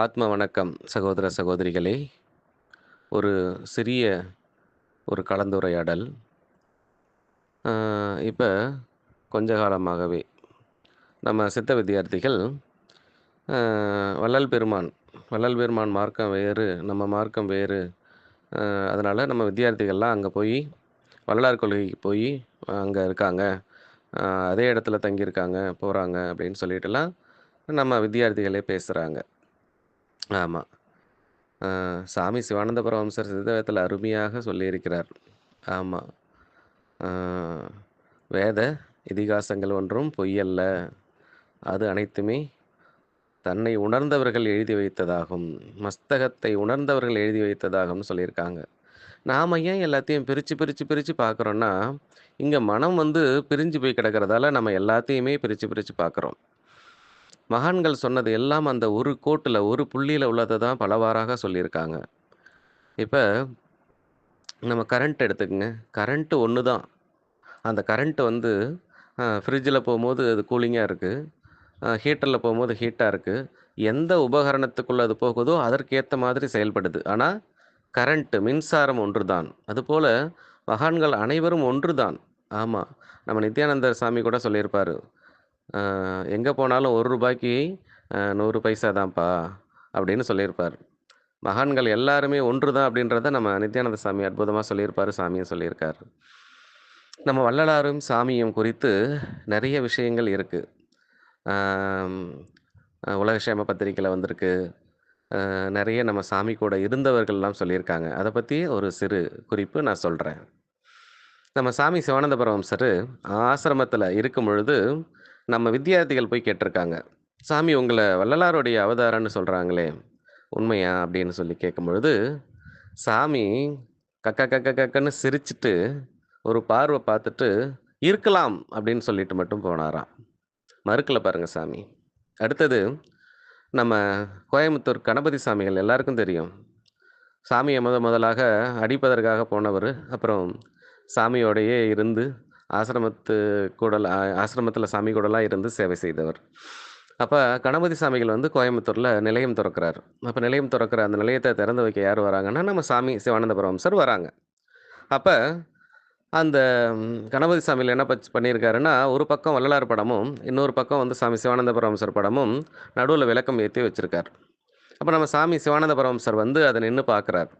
ஆத்ம வணக்கம் சகோதர சகோதரிகளே. ஒரு சிறிய ஒரு கலந்துரையாடல். இப்போ கொஞ்ச காலமாகவே நம்ம சித்த வித்தியார்த்திகள் வள்ளல் பெருமான் வள்ளல் பெருமான் மார்க்கம் வேறு நம்ம மார்க்கம் வேறு. அதனால் நம்ம வித்தியார்த்திகள்லாம் அங்கே போய் வள்ளலார் கொள்கைக்கு போய் அங்கே இருக்காங்க. அதே இடத்துல தங்கியிருக்காங்க போகிறாங்க அப்படின்னு சொல்லிட்டுலாம் நம்ம வித்தியார்த்திகளே பேசுகிறாங்க ஆமாம் சாமி சிவானந்த பரமஹம்சர் சித்தத்தில் அருமையாக சொல்லியிருக்கிறார். ஆமாம் வேத இதிகாசங்கள் ஒன்றும் பொய்யல்ல. அது அனைத்துமே தன்னை உணர்ந்தவர்கள் எழுதி வைத்ததாகும். மஸ்தகத்தை உணர்ந்தவர்கள் எழுதி வைத்ததாகும்னு சொல்லியிருக்காங்க. நாம் ஏன் எல்லாத்தையும் பிரித்து பிரித்து பிரித்து பார்க்குறோன்னா இங்கே மனம் வந்து பிரிஞ்சு போய் கிடக்கிறதால நம்ம எல்லாத்தையுமே பிரித்து பிரித்து பார்க்குறோம். மகான்கள் சொன்னது எல்லாம் அந்த ஒரு கோட்டில் ஒரு புள்ளியில் உள்ளதை தான் பலவாறாக சொல்லியிருக்காங்க. இப்போ நம்ம கரண்ட் எடுத்துக்கங்க. கரண்ட்டு ஒன்று தான். அந்த கரண்ட்டு வந்து ஃப்ரிட்ஜில் போகும்போது அது கூலிங்காக இருக்குது ஹீட்டரில் போகும்போது ஹீட்டாக இருக்குது எந்த உபகரணத்துக்குள்ளே அது போகுதோ அதற்கேற்ற மாதிரி செயல்படுது. ஆனால் கரண்ட்டு மின்சாரம் ஒன்று தான் அதுபோல் மகான்கள் அனைவரும் ஒன்று தான் ஆமாம் நம்ம நித்யானந்தர் சாமி கூட சொல்லியிருப்பார். எங்கே போனாலும் ஒரு ரூபாய்க்கு நூறு பைசா தான்ப்பா அப்படின்னு சொல்லியிருப்பார். மகான்கள் எல்லாருமே ஒன்று தான் அப்படின்றத நம்ம நித்யானந்த சாமி அற்புதமாக சொல்லியிருப்பார் சாமியும் சொல்லியிருக்காரு. நம்ம வள்ளலாரும் சாமியும் குறித்து நிறைய விஷயங்கள் இருக்குது உலகசேம பத்திரிக்கையில் வந்திருக்கு. நிறைய நம்ம சாமி கூட இருந்தவர்கள்லாம் சொல்லியிருக்காங்க. அதை பற்றி ஒரு சிறு குறிப்பு நான் சொல்கிறேன் நம்ம சாமி சிவானந்த சார் ஆசிரமத்தில் இருக்கும் பொழுது நம்ம வித்தியார்த்திகள் போய் கேட்டிருக்காங்க. சாமி உங்களை வள்ளலாருடைய அவதாரம்னு சொல்கிறாங்களே உண்மையா? அப்படின்னு சொல்லி கேட்கும் பொழுது சாமி கக்க கக்க கக்கன்னு சிரிச்சிட்டு ஒரு பார்வை பார்த்துட்டு இருக்கலாம் அப்படின்னு சொல்லிட்டு மட்டும் போனாராம். மறுக்கல பாருங்க சாமி. அடுத்தது நம்ம கோயம்புத்தூர் கணபதி சாமிகள் எல்லாருக்கும் தெரியும். சாமியை முத முதலாக அடிப்பதற்காக போனவர் அப்புறம் சாமியோடையே இருந்து ஆசிரமத்து கூடல் ஆசிரமத்தில் சாமி கூடலாம் இருந்து சேவை செய்தவர். அப்போ கணபதி சாமிகள் வந்து கோயம்புத்தூரில் நிலையம் திறக்கிறார். அப்போ நிலையம் திறக்கிற அந்த நிலையத்தை திறந்து வைக்க யார் வராங்கன்னா நம்ம சாமி சிவானந்தபுரம் சார் வராங்க. அப்போ அந்த கணபதி சாமியில் என்ன பச் பண்ணியிருக்காருன்னா ஒரு பக்கம் வள்ளலார் படமும் இன்னொரு பக்கம் வந்து சாமி சிவானந்தபுரம் சார் படமும் நடுவில் விளக்கம் ஏற்றி வச்சிருக்கார். அப்போ நம்ம சாமி சிவானந்தபுரம் சார் வந்து அதை நின்று பார்க்குறார்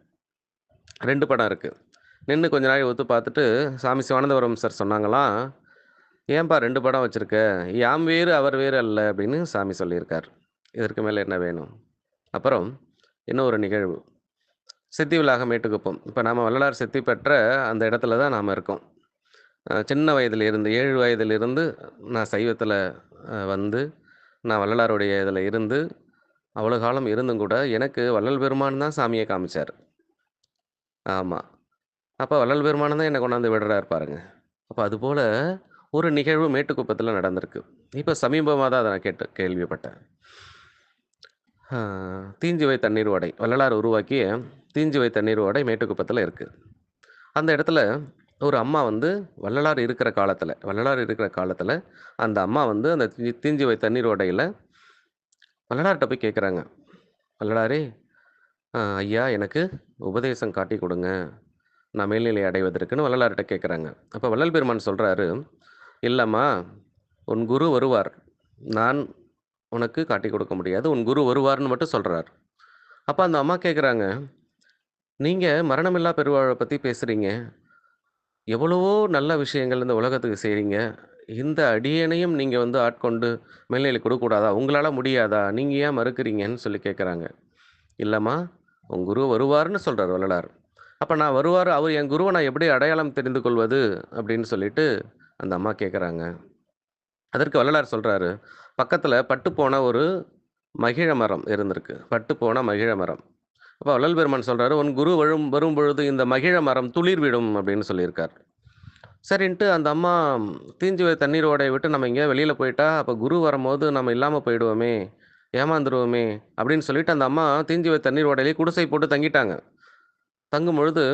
ரெண்டு படம் இருக்குது நின்று கொஞ்ச நாள் ஒத்து பார்த்துட்டு சாமி சிவானந்தபுரம் சார் சொன்னாங்களாம் ஏன்பா ரெண்டு படம் வச்சுருக்க? யாம் வேறு அவர் வேறு அல்ல அப்படின்னு சாமி சொல்லியிருக்கார். இதற்கு மேலே என்ன வேணும்? அப்புறம் இன்னும் ஒரு நிகழ்வு? சித்தி விழாக மேட்டுக்குப்பம் இப்போ நாம் வள்ளலார் சித்தி பெற்ற அந்த இடத்துல தான் நாம் இருக்கோம். சின்ன வயதில் இருந்து ஏழு வயதிலிருந்து நான் சைவத்தில் வந்து நான் வள்ளலாருடைய இதில் இருந்து அவ்வளோ காலம் இருந்தும் கூட எனக்கு வள்ளல் பெருமான் தான் சாமியை காமிச்சார். ஆமாம் அப்போ வள்ளல் பெருமானம் தான் என்னை கொண்டாந்து விடுறாரு பாருங்க. அப்போ அதுபோல் ஒரு நிகழ்வு மேட்டுக்குப்பத்தில் நடந்திருக்கு. இப்போ சமீபமாக தான் அதை நான் கேட்டு கேள்விப்பட்டேன். தீஞ்சுவை தண்ணீர் ஓடை வள்ளலார் உருவாக்கிய தீஞ்சுவை தண்ணீர் ஓடை மேட்டுக்குப்பத்தில் இருக்குது அந்த இடத்துல ஒரு அம்மா வந்து வள்ளலார் இருக்கிற காலத்தில் வள்ளலார் இருக்கிற காலத்தில் அந்த அம்மா வந்து அந்த தீ- தீஞ்சுவை தண்ணீர் ஓடையில் வள்ளலார்கிட்ட போய் கேட்குறாங்க வள்ளலாரே ஐயா எனக்கு உபதேசம் காட்டி கொடுங்க. நான் மேல்நிலை அடைவதற்குன்னு வள்ளலார்கிட்ட கேட்குறாங்க அப்போ வள்ளல் பெருமான் சொல்கிறாரு இல்லைம்மா உன் குரு வருவார். நான் உனக்கு காட்டி கொடுக்க முடியாது. உன் குரு வருவார்னு மட்டும் சொல்கிறார் அப்போ அந்த அம்மா கேட்குறாங்க நீங்கள் மரணமில்லா பெருவாழை பற்றி பேசுகிறீங்க எவ்வளவோ நல்ல விஷயங்கள் இந்த உலகத்துக்கு செய்கிறீங்க இந்த அடியனையும் நீங்கள் வந்து ஆட்கொண்டு மேல்நிலை கொடுக்கக்கூடாதா? உங்களால் முடியாதா? நீங்கள் ஏன் மறுக்கிறீங்கன்னு சொல்லி கேட்குறாங்க இல்லைம்மா உன் குரு வருவார்னு சொல்கிறார் வள்ளலார். அப்போ நான் வருவார் அவர் என் குருவை நான் எப்படி அடையாளம் தெரிந்து கொள்வது அப்படின்னு சொல்லிட்டு அந்த அம்மா கேட்குறாங்க அதற்கு வள்ளலார் சொல்கிறாரு பக்கத்தில் பட்டு போன ஒரு மகிழ மரம் இருந்திருக்கு பட்டு போன மகிழ மரம். அப்போ வள்ளல் பெருமான் சொல்கிறாரு உன் குரு வரும் வரும் பொழுது இந்த மகிழ மரம் துளிர் விடும் அப்படின்னு சொல்லியிருக்கார். சரின்ட்டு அந்த அம்மா தீஞ்சு தண்ணீர் ஓடையை விட்டு நம்ம எங்கேயா வெளியில் போயிட்டா அப்போ குரு வரும்போது நம்ம இல்லாமல் போயிடுவோமே ஏமாந்துருவோமே அப்படின்னு சொல்லிட்டு அந்த அம்மா தீஞ்சு தண்ணீர் ஓடையிலே குடிசை போட்டு தங்கிட்டாங்க. தங்கும் பொழுது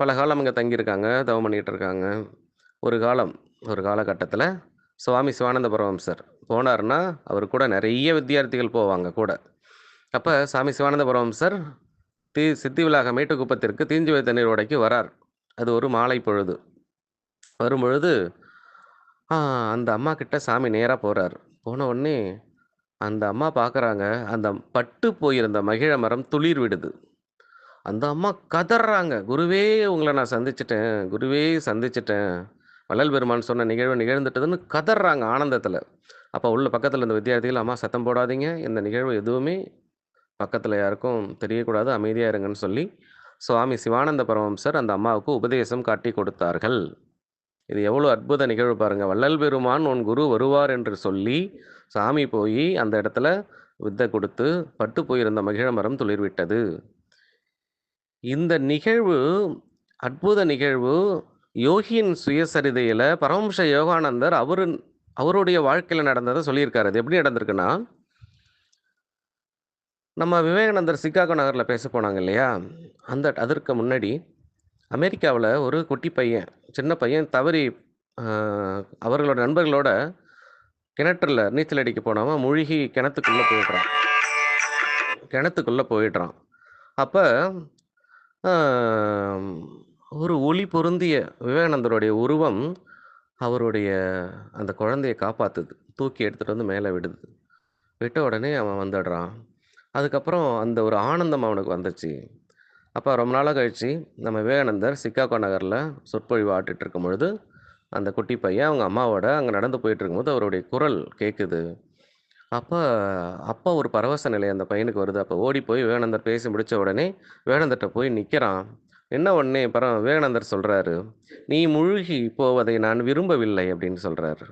பல காலம் அங்கே தங்கியிருக்காங்க தவம் பண்ணிகிட்டு இருக்காங்க ஒரு காலம் ஒரு காலகட்டத்தில் சுவாமி சிவானந்த பரமம்சர் போனார்னா அவர் கூட நிறைய வித்தியார்த்திகள் போவாங்க கூட அப்போ சாமி சிவானந்த பரமம்சர் தீ சித்தி விலாக மேட்டுக்குப்பத்திற்கு தீஞ்சுவை தண்ணீர் ஓடைக்கு வரார். அது ஒரு மாலை பொழுது. வரும்பொழுது, அந்த அம்மா கிட்ட சாமி நேராக போகிறார் போன உடனே அந்த அம்மா பார்க்குறாங்க, அந்த பட்டு போயிருந்த மகிழ மரம் துளிர் விடுது. அந்த அம்மா கதறாங்க "குருவே உங்களை நான் சந்திச்சிட்டேன் குருவே சந்திச்சிட்டேன் வள்ளல் பெருமான் சொன்ன நிகழ்வு நிகழ்ந்துட்டதுன்னு" கதறாங்க ஆனந்தத்தில் அப்போ உள்ள பக்கத்தில் இருந்த வித்தியார்த்திகள், "அம்மா சத்தம் போடாதீங்க. இந்த நிகழ்வு எதுவுமே பக்கத்தில் யாருக்கும் தெரியக்கூடாது. அமைதியாக இருங்கன்னு" சொல்லி, சுவாமி சிவானந்த பரமம்சர் அந்த அம்மாவுக்கு உபதேசம் காட்டி கொடுத்தார்கள். இது எவ்வளோ அற்புத நிகழ்வு பாருங்கள் வள்ளல் பெருமான் உன் குரு வருவார் என்று சொல்லி, சாமி போய் அந்த இடத்துல வித்தை கொடுத்து பட்டு போயிருந்த மகிழ மரம் துளிர்விட்டது. இந்த நிகழ்வு, அற்புத நிகழ்வு யோகியின் சுயசரிதையில் பரமஹம்ச யோகானந்தர் அவரு அவருடைய வாழ்க்கையில் நடந்ததை சொல்லியிருக்காரு. அது எப்படி நடந்திருக்குன்னா நம்ம விவேகானந்தர் சிகாகோ நகரில் பேச போனாங்க இல்லையா? அந்த அதற்கு முன்னாடி அமெரிக்காவில் ஒரு குட்டி பையன், சின்ன பையன் தவறி அவர்களோட நண்பர்களோட கிணற்றில் நீச்சல் அடிக்க போனவன் முழுகி கிணத்துக்குள்ளே போயிடுறான். கிணத்துக்குள்ளே போயிடுறான். அப்போ ஒரு ஒளி பொருந்திய விவேகானந்தருடைய உருவம் அவருடைய அந்த குழந்தைய காப்பாத்துது. தூக்கி எடுத்துகிட்டு வந்து மேலே விடுது. விட்ட உடனே அவன் வந்துடுறான். அதுக்கப்புறம் அந்த ஒரு ஆனந்தம் அவனுக்கு வந்துச்சு. அப்போ ரொம்ப நாளாக கழிச்சு நம்ம விவேகானந்தர் சிக்காகோ நகரில் சொற்பொழிவு ஆட்டிகிட்டு இருக்கும் பொழுது அந்த குட்டி பையன் அவங்க அம்மாவோட அங்கே நடந்து போயிட்டு இருக்கும்போது அவருடைய குரல் கேட்குது. அப்போ அப்பா ஒரு பரவச நிலை அந்த பையனுக்கு வருது. அப்போ ஓடி போய் விவேகானந்தர் பேசி முடித்த உடனே விவேகானந்தர்ட்ட போய் நிற்கிறான் என்ன உடனே பரம் விவேகானந்தர் சொல்கிறாரு "நீ முழுகி போவதை நான் விரும்பவில்லை" அப்படின்னு சொல்கிறாரு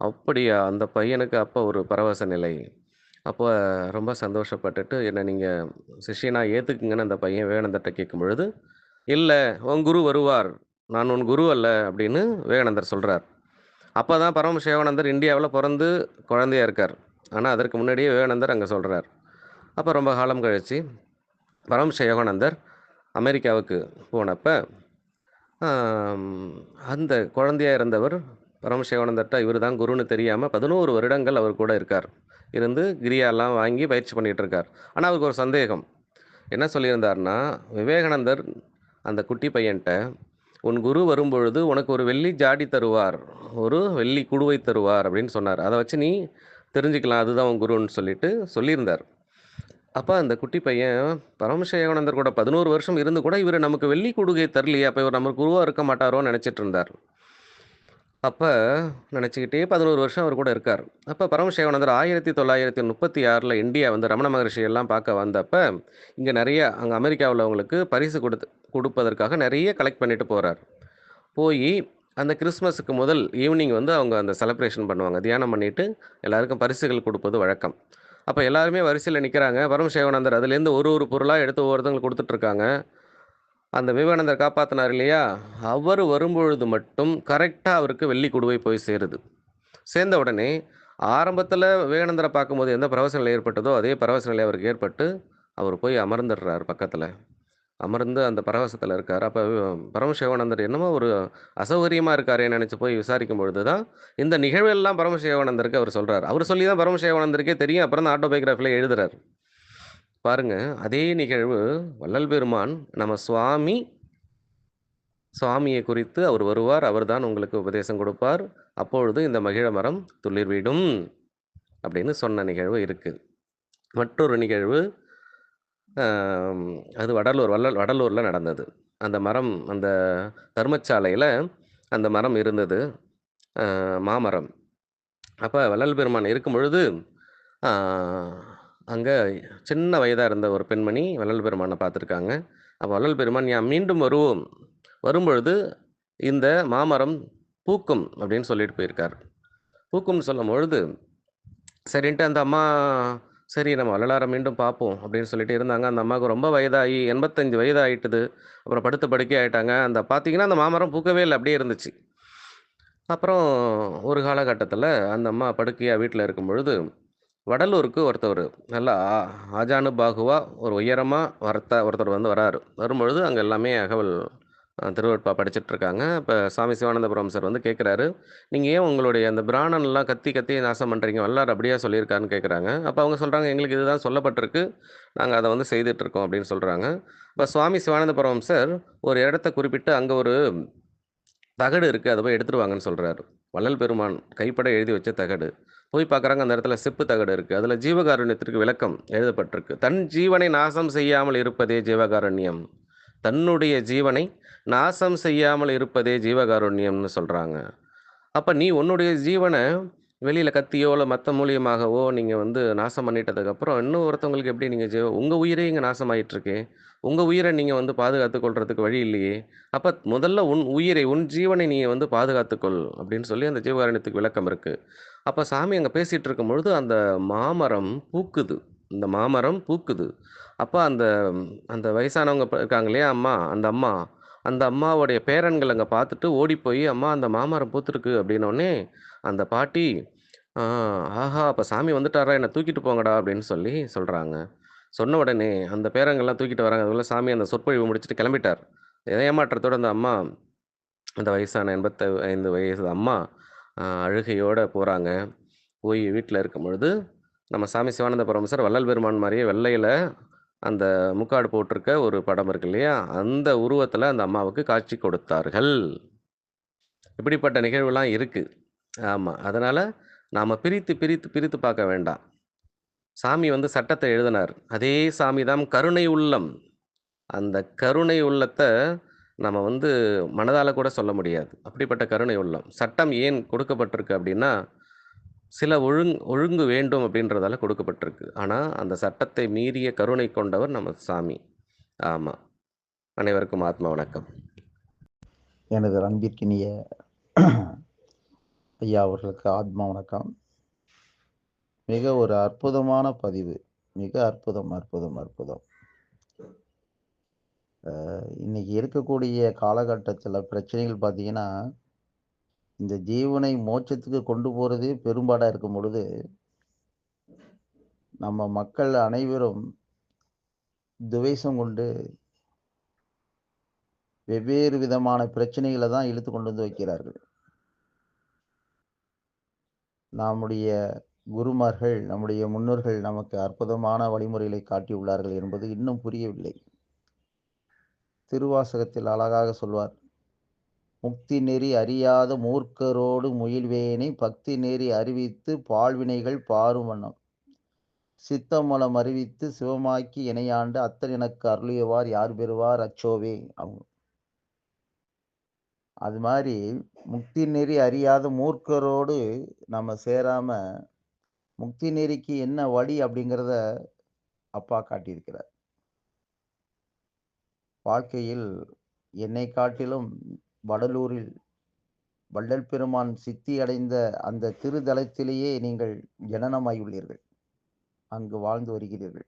அப்படியா! அந்த பையனுக்கு அப்போ ஒரு பரவச நிலை. அப்போ ரொம்ப சந்தோஷப்பட்டுட்டு, என்னை நீங்கள் சிஷ்யனா ஏற்றுக்குங்கன்னு அந்த பையன் வேனானந்தட்டை கேட்கும் பொழுது இல்லை உன் குரு வருவார். நான் உன் குரு அல்ல" அப்படின்னு விவேகானந்தர் சொல்கிறார் அப்பதான் பரம யோகானந்தர் இந்தியாவில் பிறந்து குழந்தையாக இருக்கார். ஆனால் அதற்கு முன்னாடியே விவேகானந்தர் அங்கே சொல்கிறார் அப்போ ரொம்ப காலம் கழிச்சு பரமஹம்ச யோகானந்தர் அமெரிக்காவுக்கு போனப்போ அந்த குழந்தையாக இருந்தவர் பரமஹம்ச யோகானந்தர்கிட்ட இவர் தான் குருன்னு தெரியாமல் பதினோரு வருடங்கள் அவர் கூட இருக்கார். இருந்து கிரியாலாம் வாங்கி பயிற்சி பண்ணிகிட்ருக்கார் இருக்கார். அவருக்கு ஒரு சந்தேகம். என்ன சொல்லியிருந்தார்னா விவேகானந்தர் அந்த குட்டி பையன்கிட்ட "உன் குரு வரும்பொழுது உனக்கு ஒரு வெள்ளி ஜாடி தருவார். ஒரு வெள்ளி குடுவை தருவார்" அப்படின்னு சொன்னார். அதை வச்சு நீ தெரிஞ்சுக்கலாம். அதுதான் உன் குருன்னு" சொல்லிட்டு சொல்லியிருந்தார். அப்போ அந்த குட்டி பையன் பரமசிவானந்தர் கூட 11 வருஷம் இருந்து கூட இவர் நமக்கு வெள்ளி கொடுகை தரலையே! அப்போ இவர் நமக்கு குருவாக இருக்க மாட்டாரோன்னு நினச்சிட்டு இருந்தார். அப்போ நினச்சிக்கிட்டே பதினோரு வருஷம் அவர் கூட இருக்கார். அப்போ பரமசிவானந்தர் ஆயிரத்தி தொள்ளாயிரத்தி முப்பத்தி ஆறில் இந்தியா வந்து ரமண மகர்ஷி எல்லாம் பார்க்க வந்தப்போ இங்கே நிறைய அங்கே அமெரிக்காவில் அவங்களுக்கு பரிசு கொடுத்து கொடுப்பதற்காக நிறைய கலெக்ட் பண்ணிட்டு போகிறார் போய் அந்த கிறிஸ்மஸுக்கு முதல் ஈவினிங் வந்து அவங்க அந்த செலப்ரேஷன் பண்ணுவாங்க. தியானம் பண்ணிட்டு எல்லாருக்கும் பரிசுகள் கொடுப்பது வழக்கம். அப்போ எல்லாருமே வரிசையில் நிற்கிறாங்க பரமஹம்ச அதுலேருந்து ஒரு ஒரு பொருளாக எடுத்து ஒவ்வொருத்தங்களுக்கு கொடுத்துட்ருக்காங்க அந்த விவேகானந்தர் காப்பாற்றினார் இல்லையா? அவர் வரும்பொழுது மட்டும் கரெக்டாக அவருக்கு வெள்ளி குடுவை போய் சேருது. சேர்ந்த உடனே ஆரம்பத்தில் விவேகானந்தரை பார்க்கும்போது எந்த பரவச நிலை ஏற்பட்டதோ, அதே பரவச நிலை அவருக்கு ஏற்பட்டு, அவர் போய் அமர்ந்துடுறார் பக்கத்தில் அமர்ந்து அந்த பரவசத்தில் இருக்கார் அப்போ பரமசிவானந்தர் என்னமோ ஒரு அசௌகரியமாக இருக்காரேன்னு நினச்சி போய் விசாரிக்கும் பொழுது தான், இந்த நிகழ்வெல்லாம் பரமசிவானந்தருக்கு அவர் சொல்கிறார் அவரு சொல்லி தான் பரமசிவானந்தருக்கே தெரியும். அப்புறம் தான் ஆட்டோபயோகிராஃபியில் எழுதுறார். பாருங்க, அதே நிகழ்வு வள்ளல் பெருமான் நம்ம சுவாமி சுவாமியை குறித்து அவர் வருவார். அவர்தான் உங்களுக்கு உபதேசம் கொடுப்பார். அப்பொழுது இந்த மகிழ மரம் துளிர்விடும் அப்படின்னு சொன்ன நிகழ்வு இருக்குது மற்றொரு நிகழ்வு, அது வடலூர் வள்ளல் வடலூரில் நடந்தது. அந்த மரம் அந்த தர்மச்சாலையில் அந்த மரம் இருந்தது. மாமரம். அப்போ வள்ளல் பெருமான் இருக்கும்பொழுது, பொழுது அங்கே சின்ன வயதாக இருந்த ஒரு பெண்மணி வள்ளல் பெருமானை பார்த்துருக்காங்க. அப்போ வள்ளல் பெருமான், "யாம் மீண்டும் வருவோம். வரும்பொழுது இந்த மாமரம் பூக்கும்" அப்படின்னு சொல்லிட்டு போயிருக்கார். பூக்கும்னு சொல்லும்பொழுது, சரின்ட்டு அந்த அம்மா, "சரி நம்ம வள்ளலாரை மீண்டும் பார்ப்போம்" அப்படின்னு சொல்லிட்டு இருந்தாங்க. அந்த அம்மாவுக்கு ரொம்ப வயதாகி 85 வயது ஆயிட்டுது. அப்புறம் படுத்து படுக்கை ஆகிட்டாங்க அந்த பார்த்தீங்கன்னா, அந்த மாமரம் பூக்கவே இல்லை அப்படியே இருந்துச்சு. அப்புறம் ஒரு காலகட்டத்தில் அந்த அம்மா படுக்கையாக வீட்டில் இருக்கும் பொழுது வடலூருக்கு ஒருத்தர் நல்லா ஆ ஆஜானுபாகுவா ஒரு உயரமாக வரத்த ஒருத்தர் வந்து வராரு. வரும்பொழுது அங்கே எல்லாமே அகவல் அ திருவருட்பா படிச்சுட்ருக்காங்க. இப்போ சாமி சிவானந்தபுரம் சார் வந்து கேட்குறாரு, நீங்கள் ஏன் உங்களுடைய அந்த பிராணன்லாம் கத்தி கத்தி நாசம் பண்ணுறீங்க வல்லார் அப்படியே சொல்லியிருக்காருன்னு?" கேட்குறாங்க. அப்போ அவங்க சொல்கிறாங்க "எங்களுக்கு இதுதான் சொல்லப்பட்டிருக்கு. நாங்கள் அதை வந்து செய்துட்ருக்கோம் அப்படின்னு சொல்கிறாங்க இப்போ சுவாமி சிவானந்தபுரம் சார் ஒரு இடத்த குறிப்பிட்டு, அங்கே ஒரு தகடு இருக்குது அதை போய் எடுத்துருவாங்கன்னு வாங்கன்னு வள்ளல் பெருமான் கைப்பட எழுதி வச்ச தகடு. போய் பார்க்குறாங்க, அந்த இடத்துல செப்பு தகடு இருக்குது அதில் ஜீவகாருண்யத்திற்கு விளக்கம் எழுதப்பட்டிருக்கு. "தன் ஜீவனை நாசம் செய்யாமல் இருப்பதே ஜீவகாருண்யம். தன்னுடைய ஜீவனை நாசம் செய்யாமல் இருப்பதே ஜீவகாருண்யம்னு" சொல்கிறாங்க அப்போ நீ உன்னுடைய ஜீவனை வெளியில் கத்தியோ, இல்லை மற்ற மூலியமாகவோ நீங்கள் வந்து நாசம் பண்ணிட்டதுக்கப்புறம், இன்னும் ஒருத்தவங்களுக்கு எப்படி நீங்கள் ஜீவ உங்கள் உயிரே நாசம் நாசமாயிட்டுருக்கே! உங்கள் உயிரை நீங்கள் வந்து பாதுகாத்து கொள்றதுக்கு வழி இல்லையே! அப்போ முதல்ல உன் உயிரை, உன் ஜீவனை நீங்கள் வந்து பாதுகாத்துக்கொள் அப்படின்னு சொல்லி அந்த ஜீவகாரணியத்துக்கு விளக்கம் இருக்குது அப்போ சாமி அங்கே பேசிகிட்டு இருக்கும் பொழுது அந்த மாமரம் பூக்குது. இந்த மாமரம் பூக்குது. அப்போ அந்த அந்த வயசானவங்க இருக்காங்க இல்லையா அம்மா, அந்த அம்மா, அந்த அம்மாவுடைய பேரன்கள் அங்கே பார்த்துட்டு ஓடி போய், "அம்மா அந்த மாமரம் பூத்துருக்கு அப்படின்னோடனே அந்த பாட்டி, ஆஹா! அப்போ சாமி வந்துட்டாரா? என்னை தூக்கிட்டு போங்கடா" அப்படின்னு சொல்லி சொல்கிறாங்க சொன்ன உடனே அந்த பேரங்கள்லாம் தூக்கிட்டு வராங்க. அதுக்குள்ள சாமி அந்த சொற்பொழிவு முடிச்சுட்டு கிளம்பிட்டார். ஏமாற்றத்தோடு அந்த அம்மா, அந்த வயசான 85 வயசு அம்மா அழுகையோடு போகிறாங்க போய் வீட்டில் இருக்கும் பொழுது நம்ம சாமி சிவானந்தபுரம் பரமசர் வள்ளல் பெருமான் மாதிரியே வெள்ளையில் அந்த முக்காடு போட்டிருக்க ஒரு படம் இருக்கு இல்லையா? அந்த உருவத்தில் அந்த அம்மாவுக்கு காட்சி கொடுத்தார்கள். இப்படிப்பட்ட நிகழ்வுலாம் இருக்குது ஆமாம் அதனால் நாம் பிரித்து, பிரித்து, பிரித்து பார்க்க வேண்டாம். சாமி வந்து சட்டத்தை எழுதினார். அதே சாமி தான் கருணை உள்ளம். அந்த கருணை உள்ளத்தை நம்ம வந்து மனதால் கூட சொல்ல முடியாது. அப்படிப்பட்ட கருணை உள்ளம். சட்டம் ஏன் கொடுக்கப்பட்டிருக்கு அப்படின்னா, சில ஒழுங் ஒழுங்கு வேண்டும் அப்படின்றதால கொடுக்கப்பட்டிருக்கு. ஆனால் அந்த சட்டத்தை மீறிய கருணை கொண்டவர் நம்ம சாமி. ஆமாம் அனைவருக்கும் ஆத்ம வணக்கம். எனது அன்பிற்கினிய ஐயா அவர்களுக்கு ஆத்மா வணக்கம். மிக ஒரு அற்புதமான பதிவு. மிக அற்புதம், அற்புதம், அற்புதம். இன்னைக்கு இருக்கக்கூடிய காலகட்டத்தில் பிரச்சனைகள் பார்த்தீங்கன்னா, இந்த ஜீவனை மோட்சத்துக்கு கொண்டு போறதே பெரும்பாடாக இருக்கும் பொழுது, நம்ம மக்கள் அனைவரும் துவேஷம் கொண்டு வெவ்வேறு விதமான பிரச்சனைகளை தான் இழுத்து கொண்டு வந்து வைக்கிறார்கள். நம்முடைய குருமார்கள், நம்முடைய முன்னோர்கள் நமக்கு அற்புதமான வழிமுறைகளை காட்டியுள்ளார்கள் என்பது இன்னும் புரியவில்லை. திருவாசகத்தில் அழகாக சொல்வார். "முக்தி நெறி அறியாத மூர்க்கரோடு முயல்வேனை பக்தி நெறி அறிவித்து பால்வினைகள் பாரும் வண்ணம். சித்தமலம் அறிவித்து சிவமாக்கி இணையாண்டு அத்தன் எனக்கு அருளியவார் யார் பெறுவார் அச்சோவே" அவங்க. அது மாதிரி முக்தி நெறி அறியாத மூர்க்கரோடு நம்ம சேராம, முக்தி நெறிக்கு என்ன வழி அப்படிங்கிறத அப்பா காட்டியிருக்கிறார். வாழ்க்கையில் என்னை காட்டிலும் வடலூரில் வள்ளல் பெருமான் சித்தி அடைந்த அந்த திருதலத்திலேயே நீங்கள் ஜனனமாயுள்ளீர்கள். அங்கு வாழ்ந்து வருகிறீர்கள்.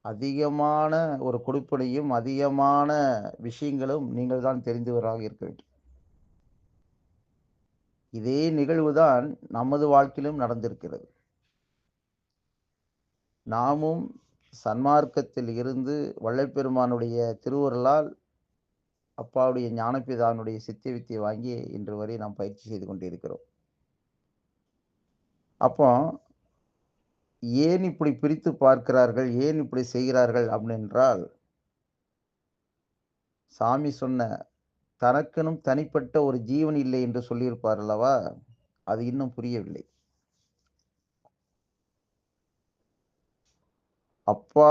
அதிகமான ஒரு கொடுப்பினையும், அதிகமான விஷயங்களும் நீங்கள் தான் தெரிந்தவராக இருக்க வேண்டும். இதே நிகழ்வு தான் நமது வாழ்க்கையிலும் நடந்திருக்கிறது. நாமும் சன்மார்க்கத்தில் இருந்து வள்ளல் பெருமானுடைய அப்பாவுடைய ஞானபிதாவினுடைய சித்தி வித்தியை வாங்கி இன்று வரை நாம் பயிற்சி செய்து கொண்டிருக்கிறோம். அப்போ ஏன் இப்படி பிரித்து பார்க்கிறார்கள்? ஏன் இப்படி செய்கிறார்கள்? அப்படின்றால் சாமி சொன்ன தனக்கெனும் தனிப்பட்ட ஒரு ஜீவன் இல்லை என்று சொல்லியிருப்பார் அல்லவா? அது இன்னும் புரியவில்லை. அப்பா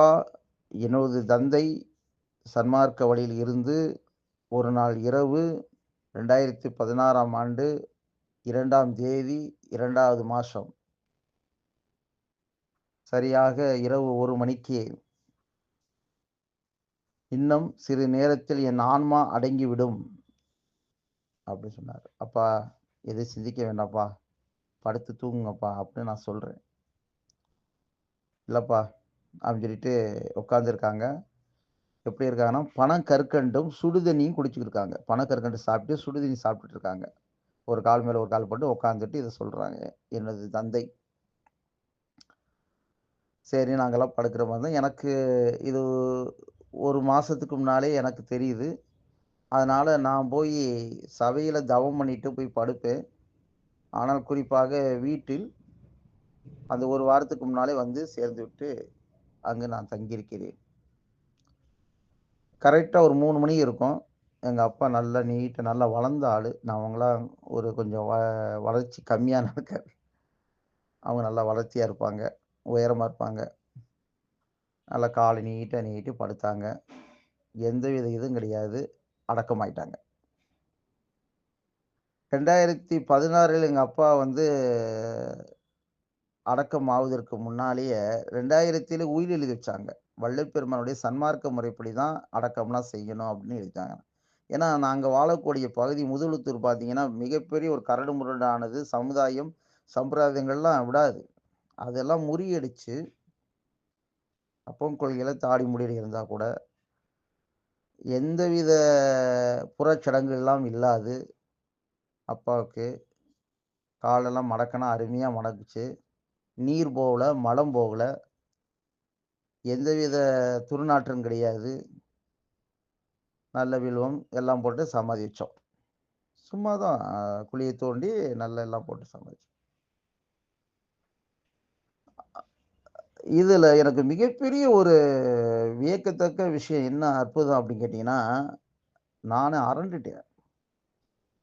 எனது தந்தை சன்மார்க்க வழியில் இருந்து ஒரு நாள் இரவு 2016ஆம் ஆண்டு இரண்டாம் தேதி இரண்டாவது மாதம் சரியாக இரவு ஒரு மணிக்கு "இன்னும் சிறு நேரத்தில் என் ஆன்மா அடங்கிவிடும்" அப்படி சொன்னார். "அப்பா எதை சிந்திக்க வேண்டாம்ப்பா. படுத்து தூங்குங்கப்பா" அப்படின்னு நான் சொல்கிறேன் இல்லைப்பா அப்படின்னு சொல்லிட்டு உட்காந்துருக்காங்க. எப்படி இருக்காங்கன்னா, பனங்கற்கண்டும், சுடுதண்ணியும் குடிச்சுக்கிட்டு இருக்காங்க. பனங்கற்கண்டு சாப்பிட்டு, சுடுதண்ணி சாப்பிட்டுட்டு இருக்காங்க. ஒரு கால் மேலே ஒரு கால் போட்டு உட்காந்துட்டு இதை சொல்கிறாங்க எனது தந்தை. சரி நாங்கள்லாம் படுக்கிற மாதிரி தான். எனக்கு இது ஒரு மாதத்துக்கு முன்னாலே எனக்கு தெரியுது. அதனால் நான் போய் சபையில் தவம் பண்ணிட்டு போய் படுப்பேன். ஆனால் குறிப்பாக வீட்டில் அந்த ஒரு வாரத்துக்கு முன்னாலே வந்து சேர்ந்துவிட்டு அங்கு நான் தங்கியிருக்கிறேன். கரெக்டாக ஒரு மூணு மணி இருக்கும். எங்கள் அப்பா நல்லா நீட்டாக நல்லா வளர்ந்த ஆள் நான் அவங்களாம் ஒரு கொஞ்சம் வ வளர்ச்சி கம்மியான நடக்க அவங்க நல்லா வளர்ச்சியாக இருப்பாங்க. உயரமாக இருப்பாங்க. நல்லா காலை நீட்டாக நீட்டி படுத்தாங்க. எந்தவித இதுவும் கிடையாது. அடக்கமாயிட்டாங்க. 2016ல் எங்க அப்பா வந்து அடக்கம் ஆவதற்கு முன்னாலேயே ரெண்டாயிரத்தில் உயிர் எழுதி வச்சாங்க. வள்ளிப்பெருமானுடைய சன்மார்க்க முறைப்படி தான் அடக்கம்லாம் செய்யணும் அப்படின்னு எழுதிட்டாங்க. ஏன்னா, நாங்கள் வாழக்கூடிய பகுதி முதுகுளத்தூர் பார்த்தீங்கன்னா, மிகப்பெரிய ஒரு கரடு முரடானது. சமுதாயம், சம்பிரதாயங்கள்லாம் விடாது. அதெல்லாம் முறியடிச்சு அப்பம் கொள்கையில தாடி முடியில் இருந்தால் கூட எந்தவித புறச்சடங்குகள்லாம் இல்லாது அப்பாவுக்கு காலெல்லாம் மடக்கணும் அருமையாக மடக்குச்சு. நீர் போகலை மலம் போகல. எந்தவித துர்நாற்றம் கிடையாது. நல்ல வில்வம் எல்லாம் போட்டு சமாதி வச்சோம். சும்மா தான் குழியை தோண்டி நல்லா எல்லாம் போட்டு சமாதி. இதில் எனக்கு மிகப்பெரிய ஒரு வியக்கத்தக்க விஷயம் என்ன அற்புதம் அப்படின்னு கேட்டிங்கன்னா நானும் அரண்டுட்டேன்.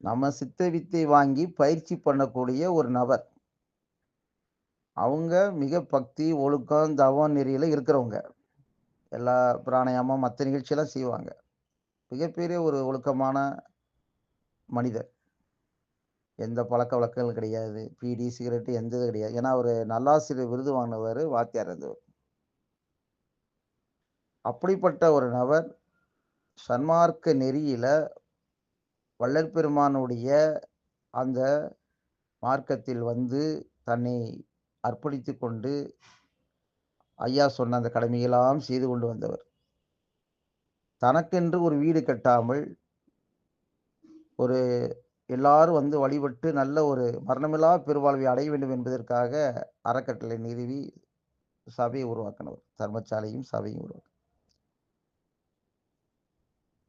நம்ம சித்த வித்தை வாங்கி பயிற்சி பண்ணக்கூடிய ஒரு நபர். அவங்க மிக பக்தி, ஒழுக்கம், தவம் நெறியில் இருக்கிறவங்க. எல்லா பிராணாயாமம் மற்ற நிகழ்ச்சியெல்லாம் செய்வாங்க. மிகப்பெரிய ஒரு ஒழுக்கமான மனிதர். எந்த பழக்க வழக்கங்கள் கிடையாது. பீடி, சிகரெட்டு எந்த இதுவும் கிடையாது. ஏன்னா, அவர் நல்லாசிரியர் விருது வாங்கினவர் வாத்தியார் இருந்தவர். அப்படிப்பட்ட ஒரு நபர் சன்மார்க்க நெறியில் வள்ளற்பெருமானுடைய அந்த மார்க்கத்தில் வந்து தன்னை அர்ப்பணித்து கொண்டு ஐயா சொன்ன அந்த கடமையெல்லாம் செய்து கொண்டு வந்தவர். தனக்கென்று ஒரு வீடு கட்டாமல் ஒரு எல்லாரும் வந்து வழிபட்டு நல்ல ஒரு மரணமில்லா பெருவாழ்வை அடைய வேண்டும் என்பதற்காக அறக்கட்டளை நிறுவி சபையை உருவாக்கினவர். தர்மசாலையும் சபையும் உருவாக்க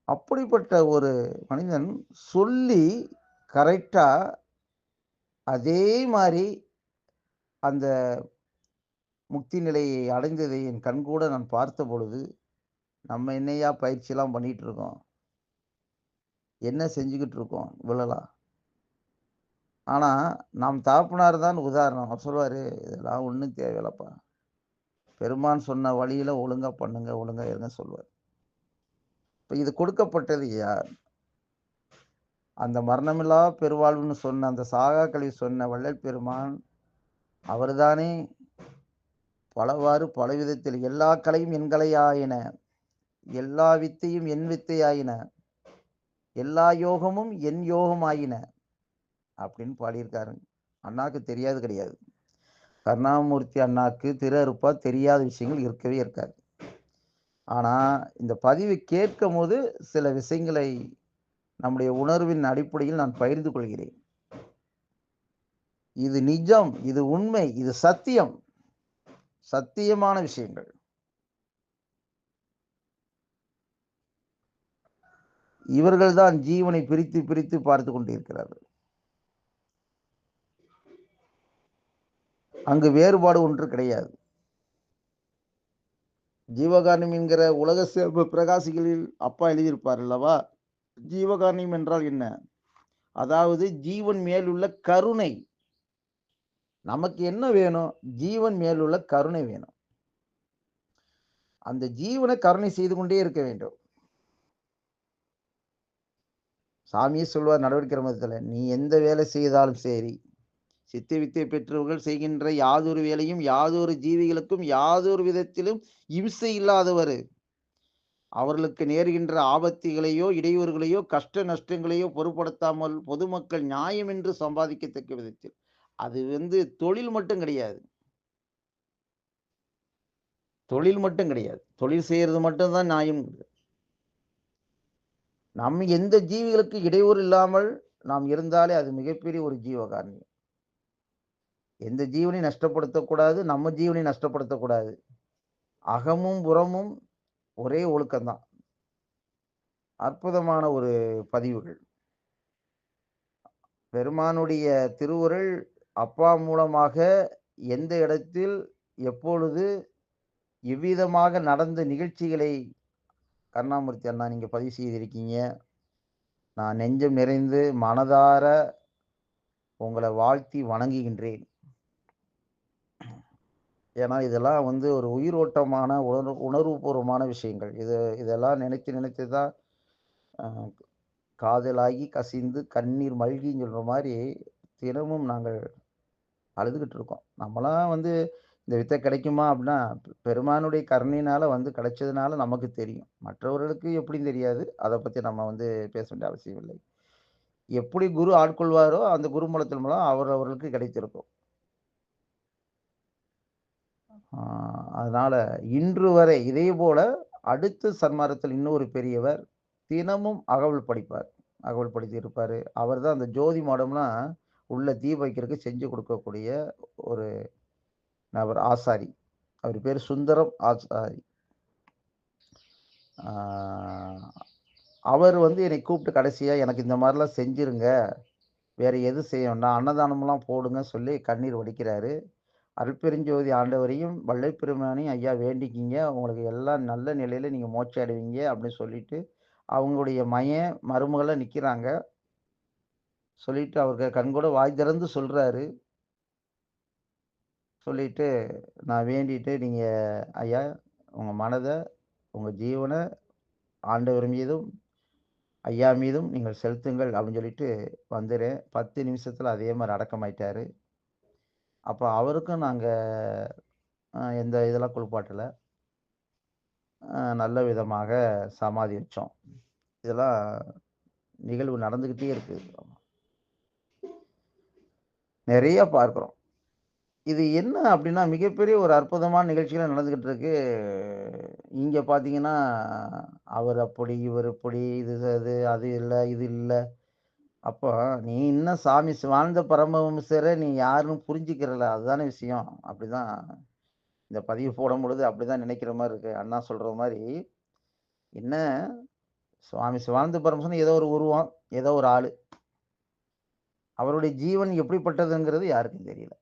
அப்படிப்பட்ட ஒரு மனிதன் சொல்லி கரெக்டாக அதே மாதிரி அந்த முக்தி நிலையை அடைந்ததை என் கண்கூட நான் பார்த்த பொழுது நம்ம என்னையா பயிற்சியெல்லாம் பண்ணிகிட்டு இருக்கோம்? என்ன செஞ்சுக்கிட்டு இருக்கோம் இவ்வளோலாம் ஆனால் நாம் தாப்புனார் தான் உதாரணம். அவர் சொல்வார் "இதெல்லாம் ஒன்றும் தேவையில்லப்பா. பெருமான் சொன்ன வழியில் ஒழுங்காக பண்ணுங்க, ஒழுங்காக இருங்க" சொல்வார் இப்போ இது கொடுக்கப்பட்டது யார்? அந்த மரணமில்லா பெருவாழ்வுன்னு சொன்ன அந்த சாகா கல்வி சொன்ன வள்ளல் பெருமான், அவர்தானே பலவாறு பலவிதத்தில் "எல்லா கலையும் என்கலையாயின எல்லா வித்தையும் என் வித்தையாயின, எல்லா யோகமும் என் யோகமாயின" அப்படின்னு பாடியிருக்காருங்க. அண்ணாக்கு தெரியாது கிடையாது. கருணாமூர்த்தி அண்ணாக்கு, திரு அருட்பா தெரியாத விஷயங்கள் இருக்கவே இருக்காது. ஆனால் இந்த பதிவு கேட்கும்போது சில விஷயங்களை நம்முடைய உணர்வின் அடிப்படையில் நான் பகிர்ந்து கொள்கிறேன். இது நிஜம், இது உண்மை, இது சத்தியம். சத்தியமான விஷயங்கள். இவர்கள் தான் ஜீவனை பிரித்து பிரித்து பார்த்து கொண்டிருக்கிறார்கள். அங்கு வேறுபாடு ஒன்று கிடையாது. ஜீவகாரணம் என்கிற உலக சிறப்பு பிரகாசிகளில் அப்பா எழுதியிருப்பார் அல்லவா? ஜீவகாருண்யம் என்றால் என்ன? அதாவது ஜீவன் மேலுள்ள கருணை. நமக்கு என்ன வேணும்? ஜீவன் மேலுள்ள கருணை வேணும். அந்த ஜீவனை கருணை செய்து கொண்டே இருக்க வேண்டும். சாமியே சொல்வார் நடவடிக்கை மதத்தில் "நீ எந்த வேலை செய்தாலும் சரி, சித்த வித்தை பெற்றவர்கள் செய்கின்ற யாதொரு வேலையும் யாதொரு ஜீவிகளுக்கும் யாதொரு விதத்திலும் இம்சை இல்லாதவர் அவர்களுக்கு நேருகின்ற ஆபத்துகளையோ, இடையூறுகளையோ, கஷ்ட நஷ்டங்களையோ பொருட்படுத்தாமல் பொதுமக்கள் நியாயம் என்று சம்பாதிக்கத்தக்க விதத்தில்." அது வந்து தொழில் மட்டும் கிடையாது. தொழில் மட்டும் கிடையாது. தொழில் செய்யறது மட்டும் தான் நியாயம். நம்ம எந்த ஜீவிகளுக்கு இடையூறு இல்லாமல் நாம் இருந்தாலே அது மிகப்பெரிய ஒரு ஜீவகாருண்யம். எந்த ஜீவனையும் நஷ்டப்படுத்தக்கூடாது. நம்ம ஜீவனையும் நஷ்டப்படுத்தக்கூடாது. அகமும், புறமும் ஒரே ஒழுக்கம்தான் அற்புதமான ஒரு பதிவுகள். பெருமானுடைய திருவுருள் அப்பா மூலமாக எந்த இடத்தில், எப்பொழுது, எவ்விதமாக நடந்த நிகழ்ச்சிகளை கருணாமூர்த்தி அண்ணா நீங்கள் பதிவு செய்திருக்கீங்க. நான் நெஞ்சம் நிறைந்து மனதார உங்களை வாழ்த்தி வணங்குகின்றேன். ஏன்னா, இதெல்லாம் வந்து ஒரு உயிரோட்டமான, உணர்வு உணர்வுபூர்வமான விஷயங்கள். இது இதெல்லாம் நினைத்து நினைத்து தான் காதலாகி கசிந்து கண்ணீர் மல்கின்னு சொல்கிற மாதிரி தினமும் நாங்கள் அழுதுகிட்டு இருக்கோம். நம்மளாம் வந்து இந்த வித்தை கிடைக்குமா அப்படின்னா பெருமானுடைய கருணையினால வந்து கிடைச்சதுனால நமக்கு தெரியும். மற்றவர்களுக்கு எப்படின்னு தெரியாது. அதை பத்தி நம்ம வந்து பேச வேண்டிய அவசியம் இல்லை. எப்படி குரு ஆட்கொள்வாரோ, அந்த குரு மூலத்தின் மூலம் அவர்களுக்கு கிடைத்திருக்கும். அதனால இன்று வரை இதேபோல அடுத்த சன்மாரத்தில் இன்னொரு பெரியவர் தினமும் அகவல் படிப்பார். அகவல் படித்திருப்பாரு. அவர் தான் அந்த ஜோதி மாடம்லாம் உள்ள தீப வைக்கிறதுக்கு செஞ்சு கொடுக்கக்கூடிய ஒரு நபர் ஆசாரி. அவர் பேர் சுந்தரம் ஆசாரி. அவர் வந்து என்னை கூப்பிட்டு கடைசியாக எனக்கு இந்த மாதிரிலாம் செஞ்சுருங்க வேறு எதுவும் செய்ய வேண்டாம். அன்னதானம்லாம் போடுங்கன்னு சொல்லி கண்ணீர் வடிக்கிறாரு. அருட்பெருஞ்சோதி ஆண்டவரையும், வல்லைப்பெருமானையும் ஐயா வேண்டிக்கிங்க. உங்களுக்கு எல்லாம் நல்ல நிலையில் நீங்கள் மோட்சம் அடைவீங்க அப்படின்னு சொல்லிட்டு, அவங்களுடைய மய மருமகளாக நிற்கிறாங்க சொல்லிட்டு அவருக்கு கண்கூட வாய் திறந்து சொல்கிறாரு சொல்லிட்டு, நான் வேண்டிட்டு நீங்கள் ஐயா உங்கள் மனதை உங்கள் ஜீவனை ஆண்டவர் மீதும், ஐயா மீதும் நீங்கள் செலுத்துங்கள் அப்படின்னு சொல்லிட்டு வந்துடுறேன் பத்து நிமிஷத்தில் அதே மாதிரி அடக்கமாயிட்டாரு. அப்போ அவருக்கும் நாங்கள் எந்த இதெல்லாம் குளிப்பாட்டல. நல்ல விதமாக சமாதி வச்சோம். இதெல்லாம் நிகழ்வு நடந்துக்கிட்டே இருக்குது நிறைய பார்க்குறோம் இது என்ன அப்படின்னா மிகப்பெரிய ஒரு அற்புதமான நிகழ்ச்சிலாம் நடந்துக்கிட்டு இருக்கு. இங்கே பார்த்தீங்கன்னா, அவர் அப்படி, இவர் இப்படி, இது அது, அது இல்லை இது இல்லை அப்போ நீ இன்னும் சாமி வாழ்ந்த பரமஹம்சர நீ யாருன்னு புரிஞ்சுக்கிறல. அதுதானே விஷயம். அப்படிதான் இந்த பதிவு போடும் பொழுது அப்படிதான் நினைக்கிற மாதிரி இருக்கு. அண்ணா சொல்கிற மாதிரி என்ன சுவாமி சிவானந்த பரமசன் ஏதோ ஒரு உருவம், ஏதோ ஒரு ஆள் அவருடைய ஜீவன் எப்படிப்பட்டதுங்கிறது யாருக்கும் தெரியல.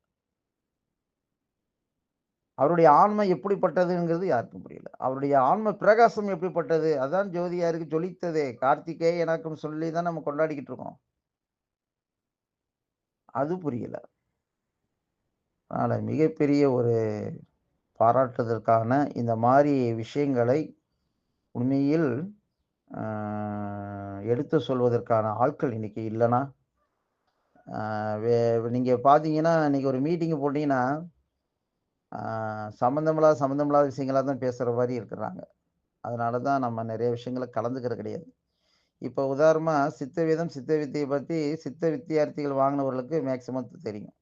அவருடைய ஆன்மை எப்படிப்பட்டதுங்கிறது யாருக்கும் புரியல. அவருடைய ஆன்ம பிரகாசம் எப்படிப்பட்டது? அதான் ஜோதியாருக்கு ஜொலித்ததே. கார்த்திகேய எனக்கும் சொல்லி தான் நம்ம கொண்டாடிக்கிட்டு இருக்கோம். அது புரியல. அதனால் மிகப்பெரிய ஒரு பாராட்டுதற்கான இந்த மாதிரி விஷயங்களை உண்மையில் எடுத்து சொல்வதற்கான ஆட்கள் இன்னைக்கு இல்லைனா நீங்கள் வே பார்த்தீங்கன்னா, இன்றைக்கி ஒரு மீட்டிங்கு போட்டிங்கன்னா சம்மந்தமில்லாத சம்மந்தமில்லாத விஷயங்களாக தான் பேசுகிற மாதிரி இருக்கிறாங்க. அதனால தான் நம்ம நிறைய விஷயங்கள கலந்துக்கிறது கிடையாது. இப்போ உதாரணமாக சித்த வேதம், சித்த வித்தியை பற்றி சித்த வித்தியார்த்திகள் வாங்கினவர்களுக்கு மேக்சிமம் தெரியும்.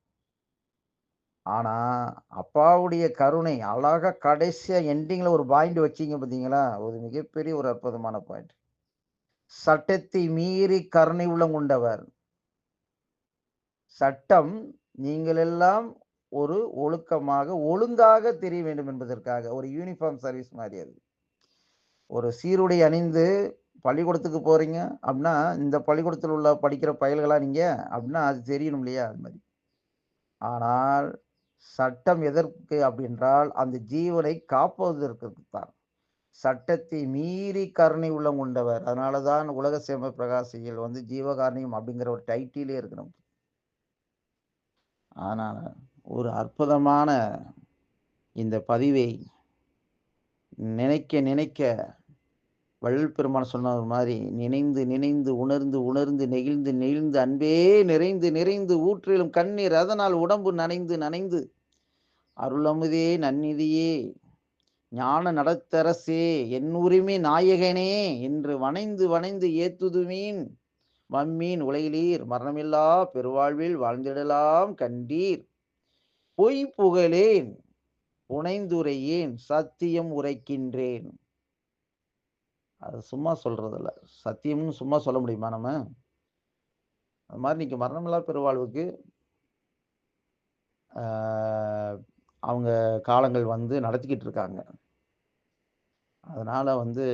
ஆனால் அப்பாவுடைய கருணை அழகாக கடைசியாக எண்டிங்கில் ஒரு பாயிண்ட் வச்சீங்க பார்த்தீங்களா? ஒரு மிகப்பெரிய ஒரு அற்புதமான பாயிண்ட். சட்டத்தை மீறி கருணை உள்ளம் கொண்டவர். சட்டம் நீங்கள் எல்லாம் ஒரு ஒழுக்கமாக, ஒழுங்காக தெரிய வேண்டும் என்பதற்காக. ஒரு யூனிஃபார்ம் சர்வீஸ் மாதிரி அது. ஒரு சீருடை அணிந்து பள்ளிக்கூடத்துக்கு போறீங்க அப்படின்னா இந்த பள்ளிக்கூடத்தில் உள்ள படிக்கிற பயல்களாக நீங்க? அப்படின்னா அது தெரியணும் இல்லையா? அது மாதிரி ஆனால் சட்டம் எதற்கு அப்படின்றால் அந்த ஜீவனை காப்பதற்கு தான். சட்டத்தை மீறி கருணை உள்ளம் கொண்டவர். அதனால தான் உலக சேம பிரகாசியில் வந்து ஜீவகாரணியம் அப்படிங்கிற ஒரு டைட்டிலே இருக்கு நமக்கு. ஆனால் ஒரு அற்புதமான இந்த பதிவை நினைக்க நினைக்க வள்ளல் பெருமான் சொன்னது மாதிரி நினைந்து நினைந்து உணர்ந்து உணர்ந்து நெகிழ்ந்து நெகிழ்ந்து அன்பே நிறைந்து நிறைந்து ஊற்றிலும் கண்ணீர் அதனால் உடம்பு நனைந்து நனைந்து. அருளமுதே நன்னிதியே ஞான நடத்தரசே என் உரிமை நாயகனே என்று வணைந்து வணைந்து ஏத்துதுமீன். மம்மீன் உலகிலீர் மரணமில்லா பெருவாழ்வில் வாழ்ந்திடலாம் கண்டீர் பொய் புகழேன் புனைந்துரையேன் சத்தியம் உரைக்கின்றேன். அது சும்மா சொல்றதில்ல. சத்தியம்னு சும்மா சொல்ல முடியுமா நம்ம? அது மாதிரி இன்னைக்கு மரணமில்லா பெருவாழ்வுக்கு அவங்க காலங்கள் வந்து நடத்திக்கிட்டு இருக்காங்க. அதனால வந்து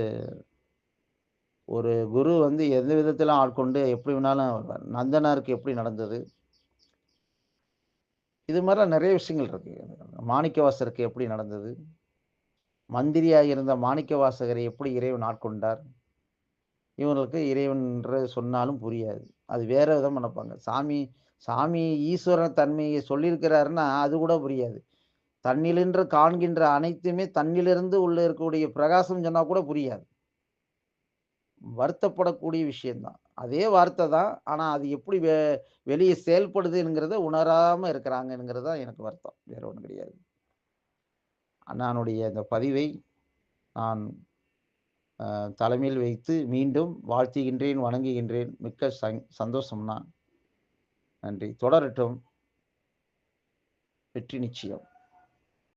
ஒரு குரு வந்து எந்த விதத்திலும் ஆட்கொண்டு எப்படி வேணாலும் வருவார். நந்தனாருக்கு எப்படி நடந்தது? இது மாதிரிலாம் நிறைய விஷயங்கள் இருக்கு. மாணிக்கவாசருக்கு எப்படி நடந்தது? மந்திரியாக இருந்த மாணிக்கவாசகரை எப்படி இறைவன் ஆட்கொண்டார்? இவங்களுக்கு இறைவன் என்று சொன்னாலும் புரியாது. அது வேற விதம் நினைப்பாங்க சாமி சாமி ஈஸ்வரன் தன்மையை சொல்லியிருக்கிறாருன்னா, அது கூட புரியாது. தன்னிலின்று காண்கின்ற அனைத்துமே தன்னிலிருந்து உள்ள இருக்கக்கூடிய பிரகாசம் சொன்னால் கூட புரியாது. வருத்தப்படக்கூடிய விஷயந்தான் அதே வார்த்தை தான். ஆனால் அது எப்படி வெ வெளியே செயல்படுதுங்கிறத உணராமல் இருக்கிறாங்கங்கிறது தான் எனக்கு வருத்தம். வேற ஒன்றும் கிடையாது. அண்ணானுடைய இந்த பதிவை நான் தலைமையில் வைத்து மீண்டும் வாழ்த்துகின்றேன், வணங்குகின்றேன். மிக்க சங் சந்தோஷம்னா நன்றி. தொடரட்டும். வெற்றி நிச்சயம்.